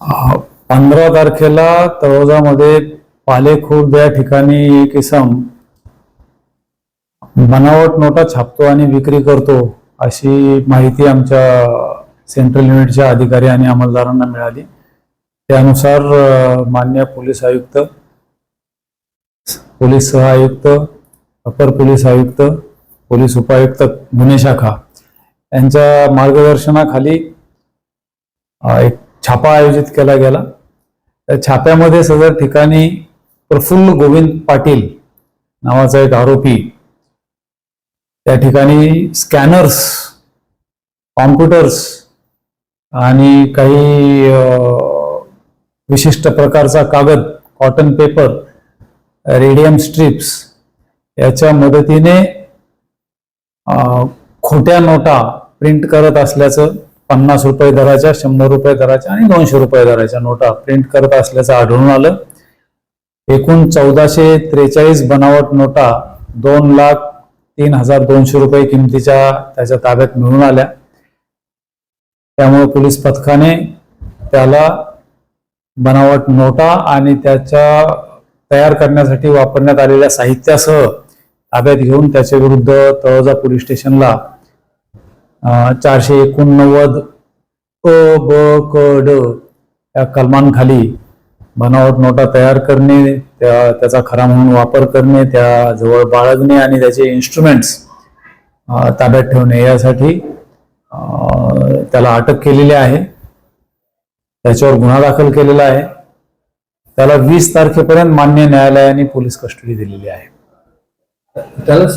पंधरा तारखेला तळोजामध्ये पालेखुर्द या ठिकाणी एक इसम बनावट नोटा छापतो आणि विक्री करतो अशी माहिती आमच्या सेंट्रल युनिटच्या अधिकारी आणि अंमलदारांना मिळाली. त्यानुसार मान्य पोलीस आयुक्त पोलीस सहआयुक्त अपर पोलीस आयुक्त पोलीस उपायुक्त गुन्हे शाखा यांच्या मार्गदर्शनाखाली एक छापा आयोजित केला गेला. त्या छाप्यामध्ये सदर ठिकाणी प्रफुल्ल गोविंद पाटील नावाचा एक आरोपी त्या ठिकाणी स्कॅनर्स कॉम्प्युटर्स आणि काही विशिष्ट प्रकारचा कागद कॉटन पेपर रेडियम स्ट्रिप्स याच्या मदतीने खोट्या नोटा प्रिंट करत असल्याचं पन्नास रुपये दराच्या शंभर रुपये दराच्या आणि दोनशे रुपये दराच्या नोटा प्रिंट करत असल्याचं आढळून आलं. एकूण चौदाशे त्रेचाळीस बनावट नोटा दोन लाख तीन हजार दोनशे रुपये किमतीच्या त्याच्या ताब्यात मिळून आल्या. त्यामुळे पोलीस पथकाने त्याला बनावट नोटा आणि त्याच्या तयार करण्यासाठी वापरण्यात आलेल्या साहित्यासह ताब्यात घेऊन त्याच्या विरुद्ध तळोजा पोलीस स्टेशनला चारशे एकोणनव्वद अ ब क ड या कलमांखाली बनावट नोटा तयार करणे त्या त्याचा खरा म्हणून वापर करणे त्या जवळ बाळगणे आणि त्याचे इन्स्ट्रुमेंट्स ताब्यात ठेवणे यासाठी त्याला अटक केलेली आहे. त्याच्यावर गुन्हा दाखल केलेला आहे. त्याला वीस तारखेपर्यंत मान्य न्यायालयाने पोलीस कस्टडी दिलेली आहे. त्याला